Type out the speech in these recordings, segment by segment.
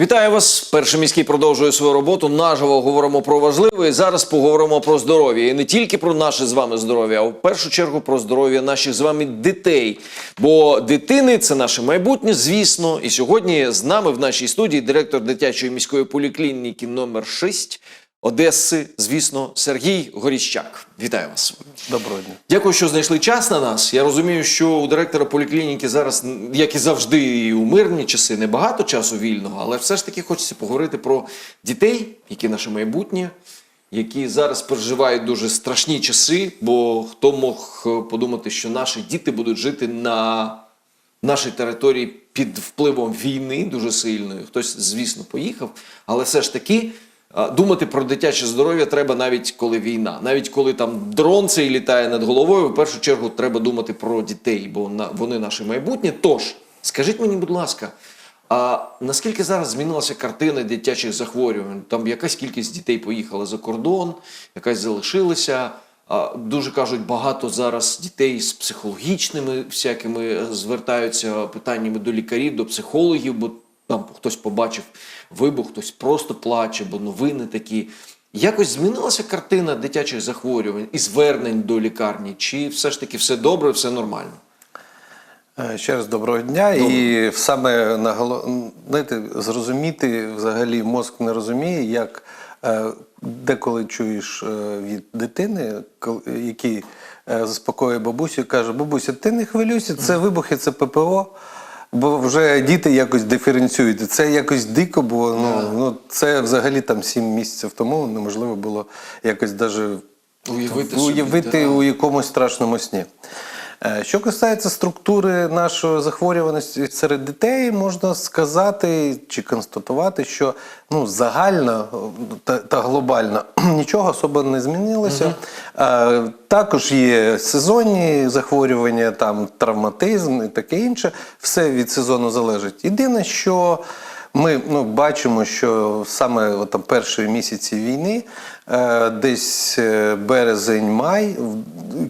Вітаю вас. Перший міський продовжує свою роботу. Наживо говоримо про важливе. І зараз поговоримо про здоров'я. І не тільки про наше з вами здоров'я, а в першу чергу про здоров'я наших з вами дітей. Бо дитини це наше майбутнє, звісно. І сьогодні з нами в нашій студії директор дитячої міської поліклініки номер 6 Одеси, звісно, Сергій Горіщак. Вітаю вас. Доброго дня. Дякую, що знайшли час на нас. Я розумію, що у директора поліклініки зараз, як і завжди, і у мирні часи, небагато часу вільного, але все ж таки хочеться поговорити про дітей, які наше майбутнє, які зараз переживають дуже страшні часи. Бо хто мог е, подумати, що наші діти будуть жити на нашій території під впливом війни дуже сильної. Хтось, звісно, поїхав, але все ж таки. Думати про дитяче здоров'я треба навіть коли війна, навіть коли там дрон цей літає над головою. В першу чергу треба думати про дітей, бо вони наше майбутнє. Тож скажіть мені, будь ласка, а наскільки зараз змінилася картина дитячих захворювань? Там якась кількість дітей поїхала за кордон, якась залишилася. Дуже кажуть, багато зараз дітей з психологічними всякими звертаються питаннями до лікарів, до психологів, бо там хтось побачив вибух, хтось просто плаче, бо новини такі. Якось змінилася картина дитячих захворювань і звернень до лікарні, чи все ж таки все добре, все нормально? Е, Ще раз доброго дня. І саме наголо... знаєте, зрозуміти взагалі мозк не розуміє, як е, деколи чуєш е, від дитини, який заспокоює бабусю, каже: бабуся, ти не хвилюйся, це вибухи, це ППО. Бо вже діти якось диференціюють. Це якось дико, бо ну, ну це взагалі там сім місяців тому неможливо було якось даже Уявити уявити у якомусь страшному сні. Е, Що касається структури нашої захворюваності серед дітей, можна сказати чи констатувати, що ну, загально та, та глобально нічого особо не змінилося. Е, Також є сезонні захворювання, там травматизм і таке інше. Все від сезону залежить. Єдине, що ми ну, бачимо, що саме от, там, перші місяці війни, десь е, березень-май,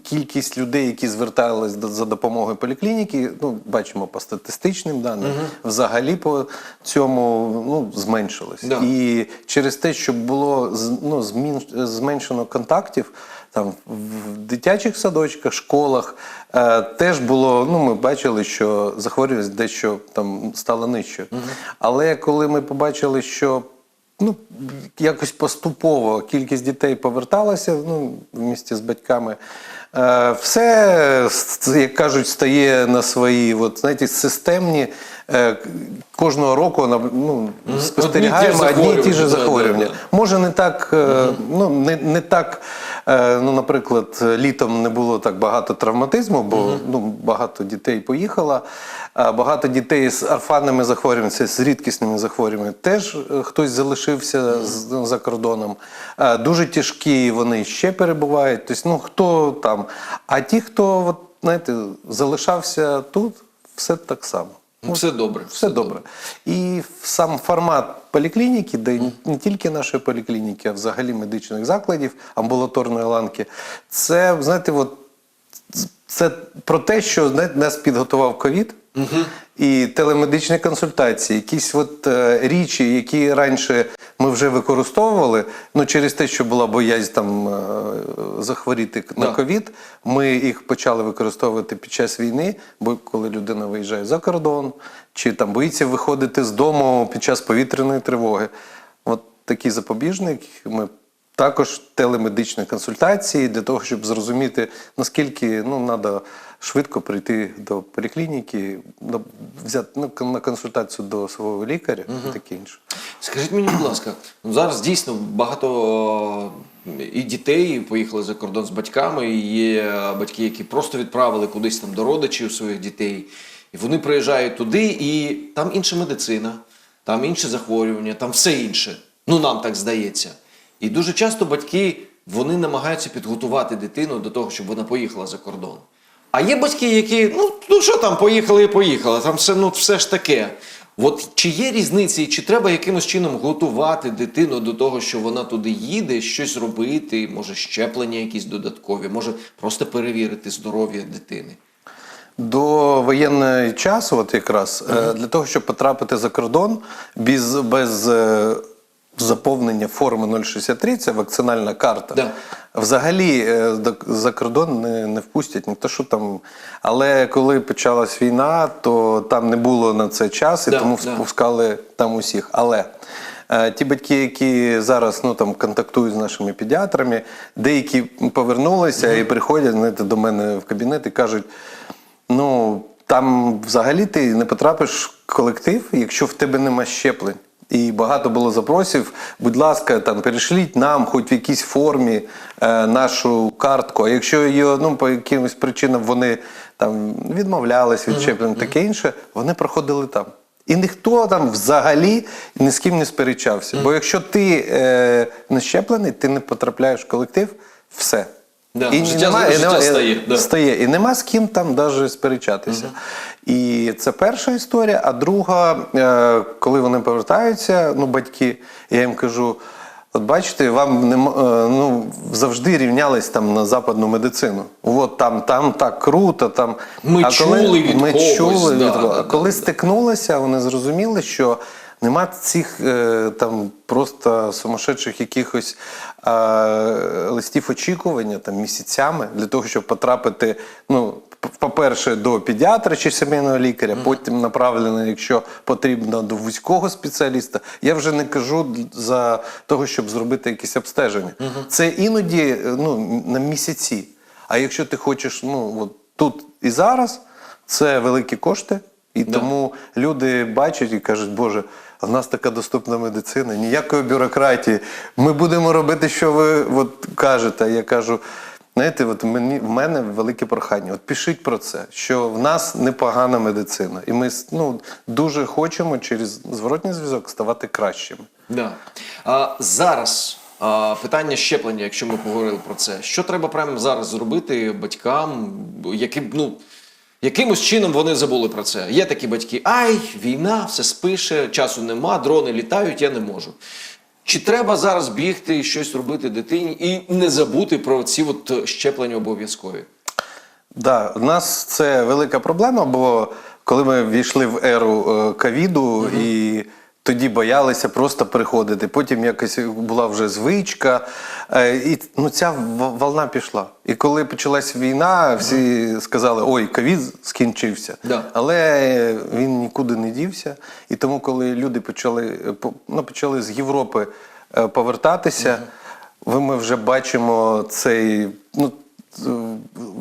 кількість людей, які звертались за допомогою поліклініки, ну, бачимо по статистичним даним, взагалі по цьому ну, зменшилось. Да. І через те, що було ну, зменшено контактів, там в дитячих садочках, школах е, теж було. Ну, ми бачили, що захворюваність дещо там стала нижчою. Але коли ми побачили, що ну, якось поступово кількість дітей поверталася ну, в місті з батьками. Е, Все, як кажуть, стає на свої от, знаєте, системні. е, Кожного року ну, спостерігаємо одні і ті ж захворювання. Може, не так, е, ну, не, не так, ну, наприклад, літом не було так багато травматизму, бо ну, багато дітей поїхало. Багато дітей з орфанними захворюваннями, з рідкісними захворюваннями, теж е, хтось залишився ну, за кордоном. Е, Дуже тяжкі вони ще перебувають. Тобто, ну, хто там. А ті, хто от, знаєте, залишався тут, все так само. Ну, Все добре. Все добре. І сам формат поліклініки, де не тільки нашої поліклініки, а взагалі медичних закладів, амбулаторної ланки, це, знаєте, от, це про те, що знаєте, нас підготував ковід. І телемедичні консультації, якісь от е, річі, які раніше ми вже використовували, ну через те, що була боязнь там е, захворіти на ковід, ми їх почали використовувати під час війни, бо коли людина виїжджає за кордон, чи там боїться виходити з дому під час повітряної тривоги. От такий запобіжник ми також телемедичні консультації для того, щоб зрозуміти, наскільки ну, треба швидко прийти до поліклініки, взяти ну, на консультацію до свого лікаря і таке інше. Скажіть мені, будь ласка, ну зараз дійсно багато і дітей поїхали за кордон з батьками, і є батьки, які просто відправили кудись там до родичів своїх дітей. І вони приїжджають туди, і там інша медицина, там інше захворювання, там все інше. Ну нам так здається. І дуже часто батьки вони намагаються підготувати дитину до того, щоб вона поїхала за кордон. А є батьки, які, ну, ну що там, поїхали і поїхали, там все, ну, все ж таке. От чи є різниці, і чи треба якимось чином готувати дитину до того, що вона туди їде, щось робити, може щеплення якісь додаткові, може просто перевірити здоров'я дитини? До воєнного часу, от якраз, е, для того, щоб потрапити за кордон без, без е, заповнення форми 063, це вакцинальна карта. Да. Взагалі е, за кордон не, не впустять, не то що там. Але коли почалась війна, то там не було на це час, і Да, тому да. впускали там усіх. Але е, ті батьки, які зараз ну, там, контактують з нашими педіатрами, деякі повернулися і приходять знаєте, до мене в кабінет і кажуть: ну там взагалі ти не потрапиш в колектив, якщо в тебе нема щеплень. І багато було запросів. Будь ласка, там перешліть нам, хоч в якійсь формі, е, нашу картку. А якщо її ну, по якимось причинам вони там відмовлялись від щеплень, таке інше, вони проходили там. І ніхто там взагалі ні з ким не сперечався. Бо якщо ти е, не щеплений, ти не потрапляєш в колектив, все. Да, І життя- немає- життя немає- стає, да. стає. І нема з ким там навіть сперечатися. І це перша історія. А друга, е, коли вони повертаються, ну, батьки, я їм кажу. От бачите, вам нема, е, ну, завжди рівнялись там на западну медицину. От там, там так круто. Там. Ми чули від ми когось, чули да, від да, коли да. стикнулися, вони зрозуміли, що нема цих е, там просто сумасшедших якихось е, листів очікування там місяцями для того, щоб потрапити. Ну, по-перше, до педіатра чи сімейного лікаря, потім направлено, якщо потрібно, до вузького спеціаліста. Я вже не кажу за того, щоб зробити якісь обстеження. Це іноді е, ну, на місяці. А якщо ти хочеш ну, от тут і зараз, це великі кошти. І тому люди бачать і кажуть, Боже, а в нас така доступна медицина, ніякої бюрократії. Ми будемо робити, що ви от кажете. Я кажу, знаєте, от мені, в мене велике прохання. От пишіть про це, що в нас непогана медицина. І ми ну, дуже хочемо через зворотній зв'язок ставати кращими. Да. А, зараз а, питання щеплення, якщо ми поговорили про це. Що треба прямо зараз зробити батькам, яким, ну, якимось чином вони забули про це? Є такі батьки, ай, війна, все спише, часу нема, дрони літають, я не можу. Чи треба зараз бігти і щось робити дитині і не забути про ці от щеплення обов'язкові? Да, у нас це велика проблема, бо коли ми війшли в еру ковіду ковіду і тоді боялися просто приходити. Потім якось була вже звичка, е, і ну, ця волна пішла. І коли почалась війна, всі сказали, ой, ковід скінчився. Да. Але він нікуди не дівся. І тому, коли люди почали, е, ну, почали з Європи е, повертатися, ви- ми вже бачимо цей. Ну,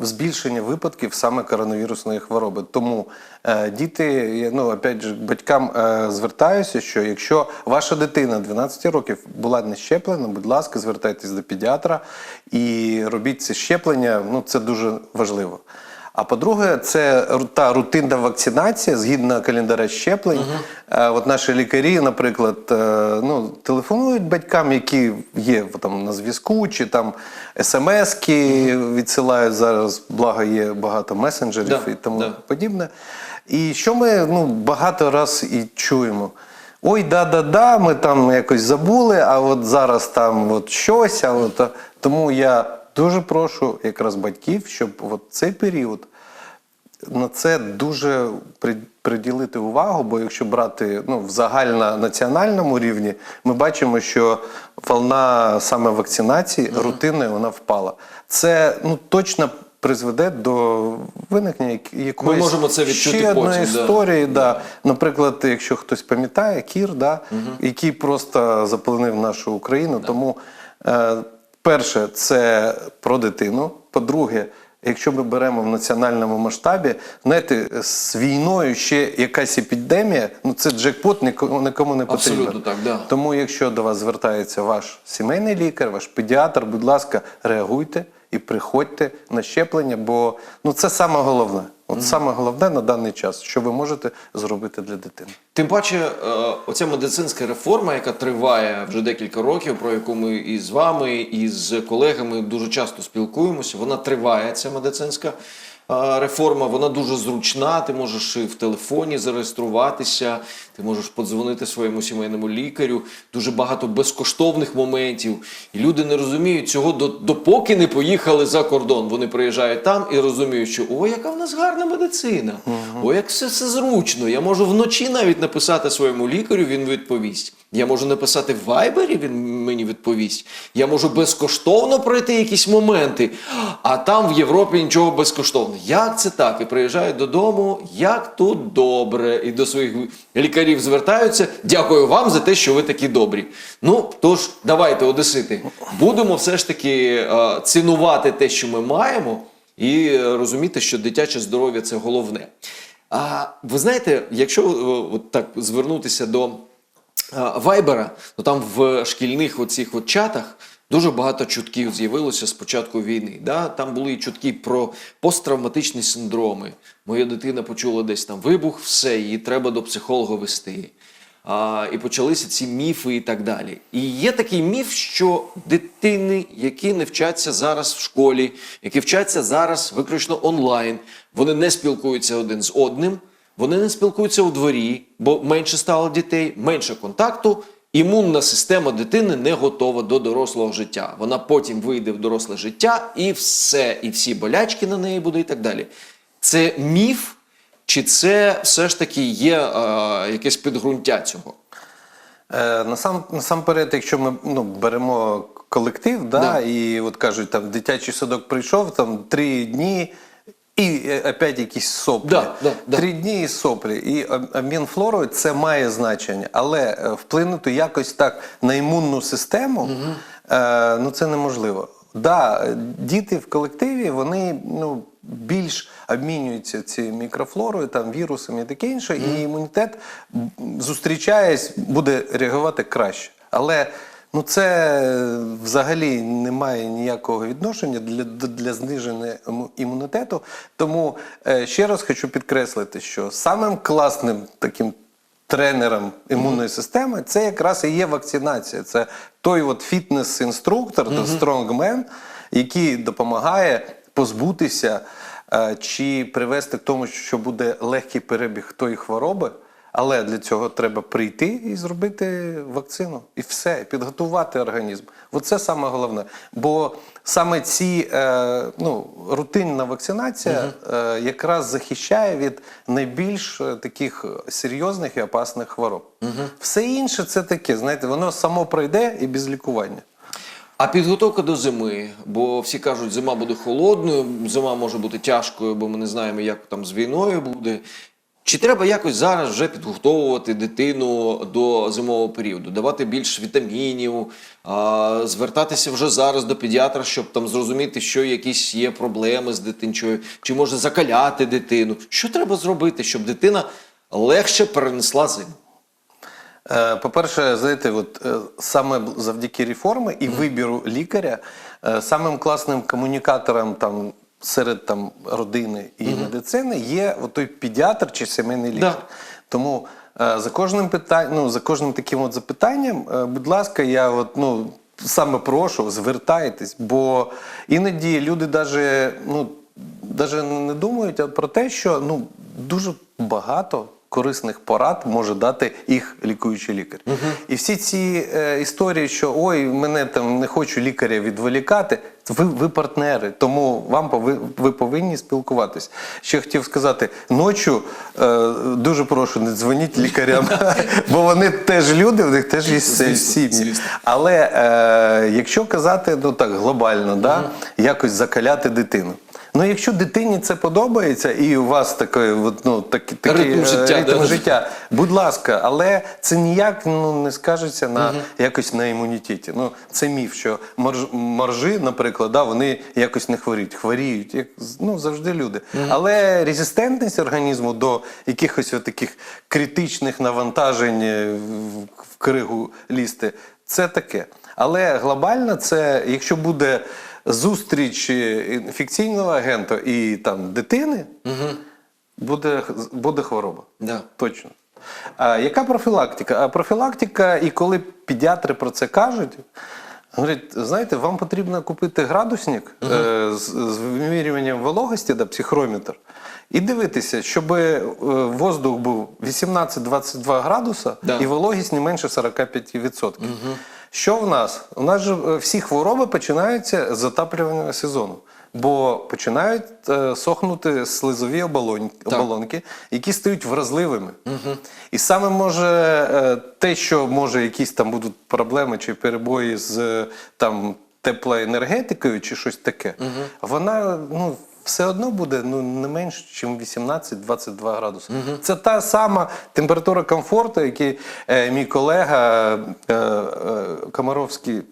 збільшення випадків саме коронавірусної хвороби. Тому е, діти, ну опять же, батькам е, звертаюся, що якщо ваша дитина 12 років була не щеплена, будь ласка, звертайтесь до педіатра і робіть це щеплення. Ну це дуже важливо. А по-друге, це та рутинна вакцинація згідно календаря щеплень. Е, От наші лікарі, наприклад, е, ну, телефонують батькам, які є там на зв'язку, чи там смски відсилають зараз, благо є багато месенджерів Да, і тому да. подібне. І що ми ну, багато раз і чуємо. Ой, да-да-да, ми там якось забули, а от зараз там от щось. А от, тому я дуже прошу якраз батьків, щоб от цей період на це дуже приділити увагу, бо якщо брати ну, в загальнонаціональному рівні, ми бачимо, що волна саме вакцинації рутинної вона впала. Це ну, точно призведе до виникнення як- якоїсь можемо це відчути ще одної потім, історії. Да. Наприклад, якщо хтось пам'ятає, Кір, да, який просто заполонив нашу Україну. Тому е, перше, це про дитину. По-друге, якщо ми беремо в національному масштабі, знаєте, з війною ще якась епідемія, ну це джекпот нікому, нікому не потрібен. Абсолютно так, да. Тому, якщо до вас звертається ваш сімейний лікар, ваш педіатр, будь ласка, реагуйте і приходьте на щеплення, бо ну це саме головне. От саме головне на даний час, що ви можете зробити для дитини. Тим паче, е, оця медицинська реформа, яка триває вже декілька років, про яку ми і з вами, і з колегами дуже часто спілкуємося, вона триває, ця медицинська. Реформа, вона дуже зручна. Ти можеш і в телефоні зареєструватися, ти можеш подзвонити своєму сімейному лікарю. Дуже багато безкоштовних моментів. І люди не розуміють цього до- допоки не поїхали за кордон. Вони приїжджають там і розуміють, що о, яка в нас гарна медицина, о, як все, все зручно. Я можу вночі навіть написати своєму лікарю, він відповість. Я можу написати в Вайбері, він мені відповість. Я можу безкоштовно пройти якісь моменти, а там в Європі нічого безкоштовно. Як це так? І приїжджають додому, як тут добре, і до своїх лікарів звертаються. Дякую вам за те, що ви такі добрі. Ну тож, давайте, Одесити, будемо все ж таки е, цінувати те, що ми маємо, і розуміти, що дитяче здоров'я це головне. А ви знаєте, якщо е, от так звернутися до Вайбера, то там в шкільних оцих от чатах дуже багато чутків з'явилося з початку війни. Да? Там були чутки про посттравматичні синдроми. Моя дитина почула десь там вибух, все, її треба до психолога вести. А, і почалися ці міфи і так далі. І є такий міф, що дитини, які не вчаться зараз в школі, які вчаться зараз виключно онлайн, вони не спілкуються один з одним. Вони не спілкуються у дворі, бо менше стало дітей, менше контакту. Імунна система дитини не готова до дорослого життя. Вона потім вийде в доросле життя і все, і всі болячки на неї будуть і так далі. Це міф, чи це все ж таки є е, якесь підґрунтя цього? Е, насам, насамперед, якщо ми ну, беремо колектив, да, Да. і от кажуть, там дитячий садок прийшов, там три дні. І е, опять якісь соплі. Да, да, да. Три дні і соплі. І об- обмін флорою це має значення. Але е, вплинути якось так на імунну систему е, ну це неможливо. Да, е, діти в колективі вони ну, більш обмінюються цією мікрофлорою, там, вірусами і таке інше, і імунітет, зустрічаясь, буде реагувати краще. Але ну, це взагалі не має ніякого відношення для, для зниження імунітету. Тому е, ще раз хочу підкреслити, що самим класним таким тренером імунної системи це якраз і є вакцинація. Це той от фітнес-інструктор, той стронгмен, який допомагає позбутися е, чи привести к тому, що буде легкий перебіг тої хвороби. Але для цього треба прийти і зробити вакцину. І все, підготувати організм. Оце саме головне. Бо саме ці е, ну, рутинна вакцинація е, якраз захищає від найбільш е, таких серйозних і опасних хвороб. Все інше це таке, знаєте, воно само пройде і без лікування. А підготовка до зими, бо всі кажуть, зима буде холодною, зима може бути тяжкою, бо ми не знаємо, як там з війною буде. Чи треба якось зараз вже підготовувати дитину до зимового періоду, давати більш вітамінів, а, звертатися вже зараз до педіатра, щоб там зрозуміти, що якісь є проблеми з дитинчою, чи може закаляти дитину? Що треба зробити, щоб дитина легше перенесла зиму? Е, По-перше, знаєте, от е, саме завдяки реформи і вибіру лікаря, е, самим класним комунікатором там серед там родини і медицини є той педіатр чи сімейний лікар. Да. Тому е, за кожним питань, ну за кожним таким от запитанням, е, будь ласка, я от ну. Саме прошу, звертайтесь, бо іноді люди даже, ну, даже не думають про те, що ну, дуже багато корисних порад може дати їх лікуючий лікар. І всі ці е, історії, що ой, мене там не хочу лікаря відволікати, ви, ви партнери, тому вам пови, ви повинні спілкуватись. Ще хотів сказати, ночі е, дуже прошу, не дзвоніть лікарям, бо вони теж люди, в них теж є сім'ї. Але е, якщо казати ну так глобально, да, якось закаляти дитину. Ну, якщо дитині це подобається, і у вас такий, ну, так, такий Ритм е, життя, ритм да. життя, будь ласка, але це ніяк ну, не скажеться на якось на імунітеті. Ну, це міф, що морж, моржі, наприклад, да, вони якось не хворіють, хворіють, як ну, завжди люди. Але резистентність організму до якихось таких критичних навантажень е, в, в кригу лізти, це таке. Але глобально це, якщо буде зустріч інфекційного агента і там дитини, буде, буде хвороба. Да. Точно. А яка профілактика? А профілактика, і коли педіатри про це кажуть, Говорить, знаєте, вам потрібно купити градусник е, з, з вимірюванням вологості, да, психрометр, і дивитися, щоб е, воздух був 18-22 градуса Да. і вологість не менше 45%. Що в нас? У нас же е, всі хвороби починаються з затаплювального сезону. Бо починають е, сохнути слизові оболонь, оболонки, які стають вразливими. І саме може е, те, що може якісь там будуть проблеми чи перебої з е, там теплоенергетикою чи щось таке, вона ну. Все одно буде ну не менше, ніж 18-22 градуси. Це та сама температура комфорту, який е, мій колега е, е, Комаровський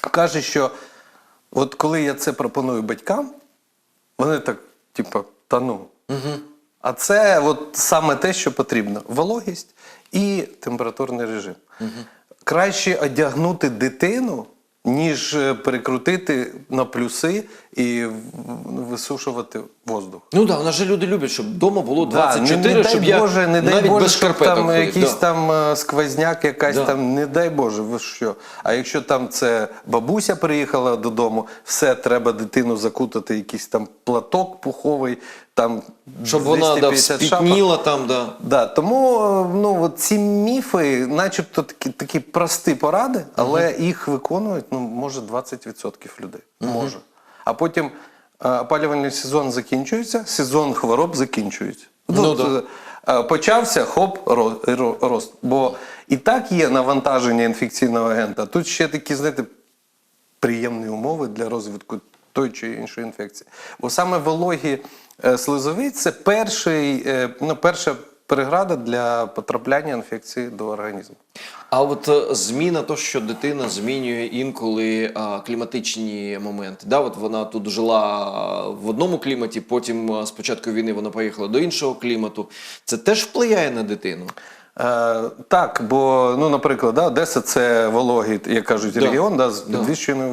каже, що от коли я це пропоную батькам, вони так, типу, та ну. А це от саме те, що потрібно: вологість і температурний режим. Краще одягнути дитину, ніж е, перекрутити на плюси і висушувати воздух. Ну так, у нас же люди люблять, щоб вдома було 24, Да, не, не щоб дай я Боже, не дай навіть Боже, без щоб шкарпеток там ходив. якийсь да. там е, сквозняк, якась Да. там, не дай Боже, ви що. А якщо там це бабуся приїхала додому, все, треба дитину закутати, якийсь там платок пуховий, там Щоб вона да, 250 шапок. спітніла там, да. Да, тому е, ну, от ці міфи, начебто такі, такі прості поради, але їх виконують ну, може 20% людей. Може. А потім е, опалювальний сезон закінчується, сезон хвороб закінчується. Ну, Тут, да. е, Почався хоп, ро- ро- рост. Бо і так є навантаження інфекційного агента. Тут ще такі, знаєте, приємні умови для розвитку той чи іншої інфекції. Бо саме вологі е, слизові це перший, ну, перша переграда для потрапляння інфекції до організму. А от е, зміна, то, що дитина змінює інколи а, кліматичні моменти. Да, от вона тут жила в одному кліматі, потім з початку війни вона поїхала до іншого клімату. Це теж впливає на дитину. Е, так, бо, ну, наприклад, да, Одеса це вологий, як кажуть, Да. регіон да, з Да.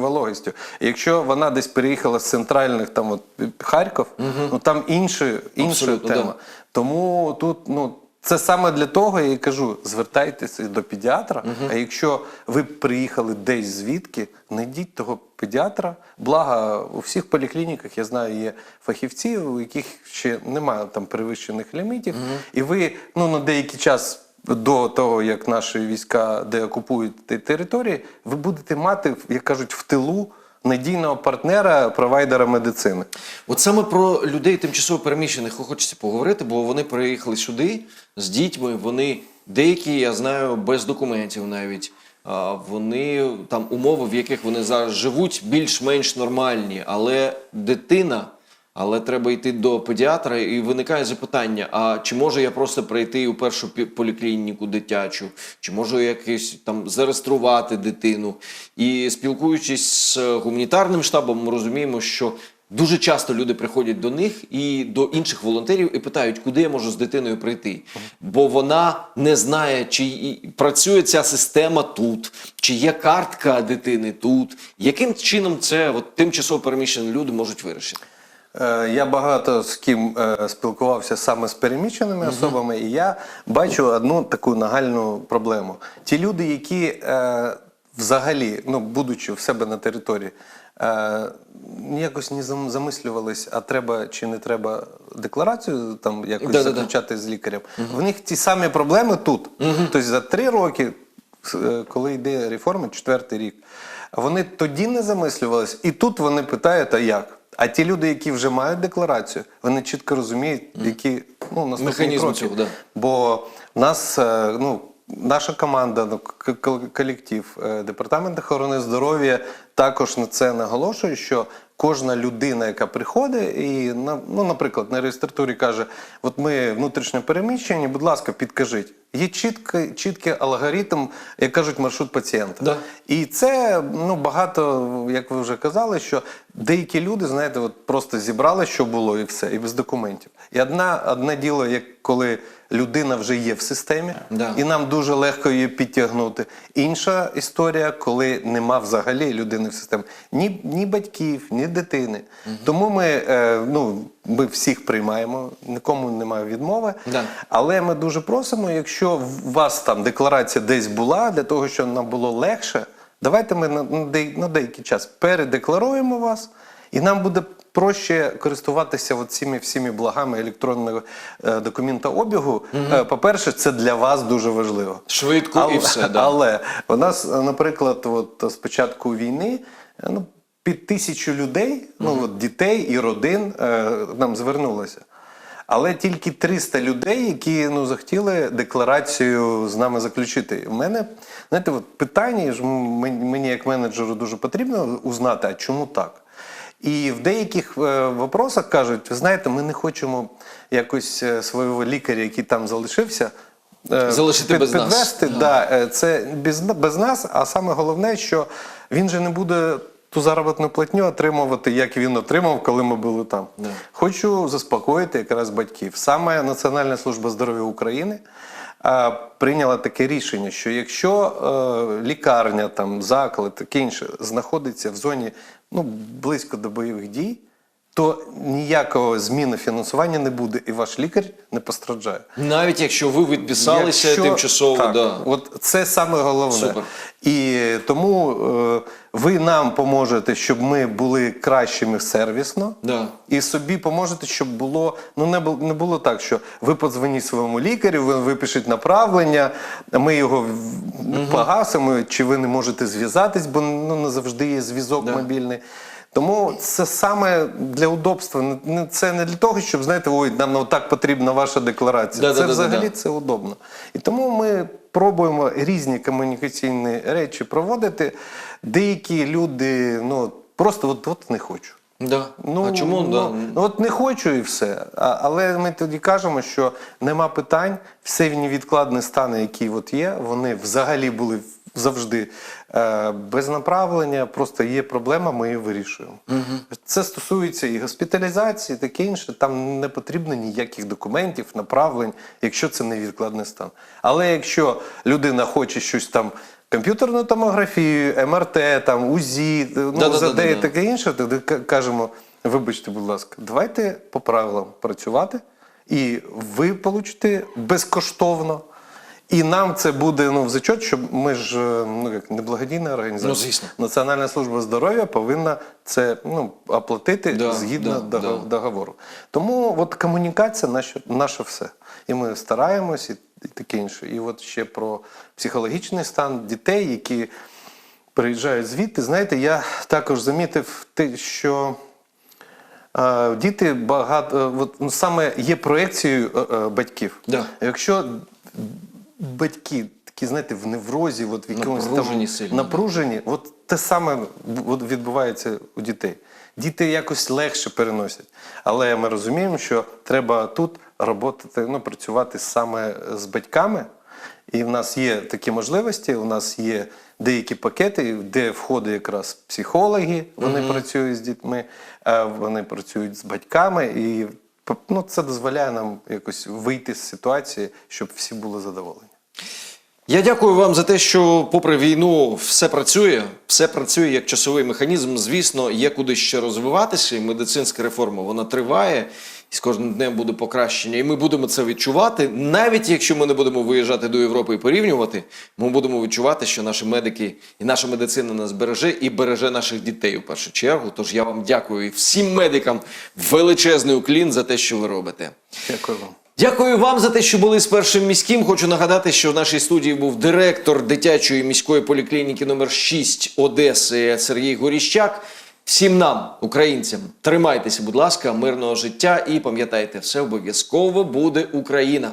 вологістю. І Якщо вона десь переїхала з центральних там, от, Харків, ну там інше, інша Абсолютно, тема. да. Тому тут ну, це саме для того, я і кажу, звертайтеся до педіатра. А якщо ви приїхали десь звідки, знайдіть того педіатра. Благо, у всіх поліклініках, я знаю, є фахівці, у яких ще немає там перевищених лімітів. І ви ну, на деякий час. До того, як наші війська деокупують території, ви будете мати, як кажуть, в тилу надійного партнера, провайдера медицини. От саме про людей тимчасово переміщених хочеться поговорити, бо вони приїхали сюди з дітьми. Вони деякі, я знаю, без документів навіть. Вони там умови, в яких вони зараз живуть, більш-менш нормальні, але дитина. Але треба йти до педіатра, і виникає запитання: а чи можу я просто прийти у першу поліклініку дитячу, чи можу якось там зареєструвати дитину? І спілкуючись з гуманітарним штабом, ми розуміємо, що дуже часто люди приходять до них і до інших волонтерів і питають, куди я можу з дитиною прийти. Бо вона не знає, чи працює ця система тут, чи є картка дитини тут. Яким чином це от, тимчасово переміщені люди можуть вирішити? Е, Я багато з ким е, спілкувався саме з переміщеними особами, і я бачу одну таку нагальну проблему. Ті люди, які е, взагалі, ну будучи в себе на території, якось не зам- замислювались, а треба чи не треба декларацію там якось Да-да-да. заключати з лікарем. В них ті самі проблеми тут. Тобто за три роки, коли йде реформа, четвертий рік, вони тоді не замислювались, і тут вони питають, а як? А ті люди, які вже мають декларацію, вони чітко розуміють, які ну, наступні Механізм кроки. цього, да. Бо в нас е, ну, наша команда, ну, колектив, е, департамент охорони здоров'я також на це наголошує, що кожна людина, яка приходить, і ну, наприклад, на реєстратурі каже: от ми внутрішньо переміщені, будь ласка, підкажіть. Є чіткий, чіткий алгоритм, як кажуть, маршрут пацієнта. Да. І це ну багато, як ви вже казали, що деякі люди, знаєте, от просто зібрали, що було, і все, і без документів. І одна, одне діло, як коли людина вже є в системі, Да. і нам дуже легко її підтягнути. Інша історія, коли нема взагалі людини в системі, ні, ні батьків, ні дитини. Тому ми, е, ну, ми всіх приймаємо, нікому немає відмови. Да. Але ми дуже просимо, якщо у вас там декларація десь була, для того, щоб нам було легше давайте ми на, на деякий час передекларуємо вас, і нам буде проще користуватися цими всіми благами електронного е, документообігу. Е, по-перше, це для вас дуже важливо. Швидко і все, да. Але у нас, е, наприклад, от з початку війни ну, під тисячу людей, ну от дітей і родин е, нам звернулося. Але тільки 300 людей, які ну, захотіли декларацію з нами заключити. У мене, знаєте, от питання ж мені як менеджеру дуже потрібно узнати, а чому так? І в деяких е, вопросах кажуть, ви знаєте, ми не хочемо якось е, свого лікаря, який там залишився, е, Залишити без нас. підвести. Да. е, це без, без нас, а саме головне, що він же не буде ту заробітну платню отримувати, як він отримав, коли ми були там. Да. Хочу заспокоїти якраз батьків. Саме Національна служба здоров'я України прийняла таке рішення, що якщо е, лікарня, там, заклад, таке інше знаходиться в зоні ну, близько до бойових дій, то ніякого зміни фінансування не буде, і ваш лікар не постраждає. Навіть якщо ви відписалися Якщо- тимчасово, так, да. от це саме головне. Супер. І тому е, ви нам поможете, щоб ми були кращими сервісно. Да. І собі поможете, щоб було ну не було, не було так, що ви подзвоніть своєму лікарю, ви випишіть направлення, ми його в- погасимо, чи ви не можете зв'язатись, бо ну не завжди є зв'язок Да. мобільний. Тому це саме для удобства. Це не для того, щоб знаєте, ой, нам отак потрібна ваша декларація. це Да-да-да-да-да. взагалі це удобно. І тому ми пробуємо різні комунікаційні речі проводити. Деякі люди ну просто от, от не хочу. Да. Ну, а чому? ну, да. ну, от не хочу і все. А, але ми тоді кажемо, що нема питань, все невідкладні стани, які от є, вони взагалі були завжди без направлення, просто є проблема, ми її вирішуємо. Це стосується і госпіталізації, таке інше. Там не потрібно ніяких документів, направлень, якщо це невідкладний стан. Але якщо людина хоче щось там. Комп'ютерну томографію, МРТ, там, УЗІ, ну, Да-да-да-да-да. ЗД і таке інше, тоді кажемо, вибачте, будь ласка, давайте по правилам працювати, і ви получите безкоштовно. І нам це буде ну, в зачет, що ми ж е, ну, як не благодійна організація. Ну, звісно. Національна служба здоров'я повинна це ну, оплатити Да, згідно да, дого- да. договору. Тому от комунікація наше, наше все. І ми стараємось, і, і таке інше. І от ще про психологічний стан дітей, які приїжджають звідти. Знаєте, я також замітив те, що діти багато е, от, ну, саме є проекцією е, е, батьків. Да. Якщо батьки такі, знаєте, в неврозі, от в якомусь Напружені там, сильно, напружені, от те саме от відбувається у дітей. Діти якось легше переносять. Але ми розуміємо, що треба тут роботати, ну, працювати саме з батьками. І в нас є такі можливості. У нас є деякі пакети, де входить якраз психологи, вони працюють з дітьми, вони працюють з батьками, і ну, це дозволяє нам якось вийти з ситуації, щоб всі були задоволені. Я дякую вам за те, що, попри війну, все працює, все працює як часовий механізм. Звісно, є куди ще розвиватися. І медицинська реформа вона триває, і з кожним днем буде покращення. І ми будемо це відчувати. Навіть якщо ми не будемо виїжджати до Європи і порівнювати, ми будемо відчувати, що наші медики і наша медицина нас береже і береже наших дітей у першу чергу. Тож я вам дякую і всім медикам величезний уклін за те, що ви робите. Дякую вам. Дякую вам за те, що були з першим міським. Хочу нагадати, що в нашій студії був директор дитячої міської поліклініки номер 6 Одеси Сергій Горіщак. Всім нам, українцям, тримайтеся, будь ласка, мирного життя і пам'ятайте, все обов'язково буде Україна.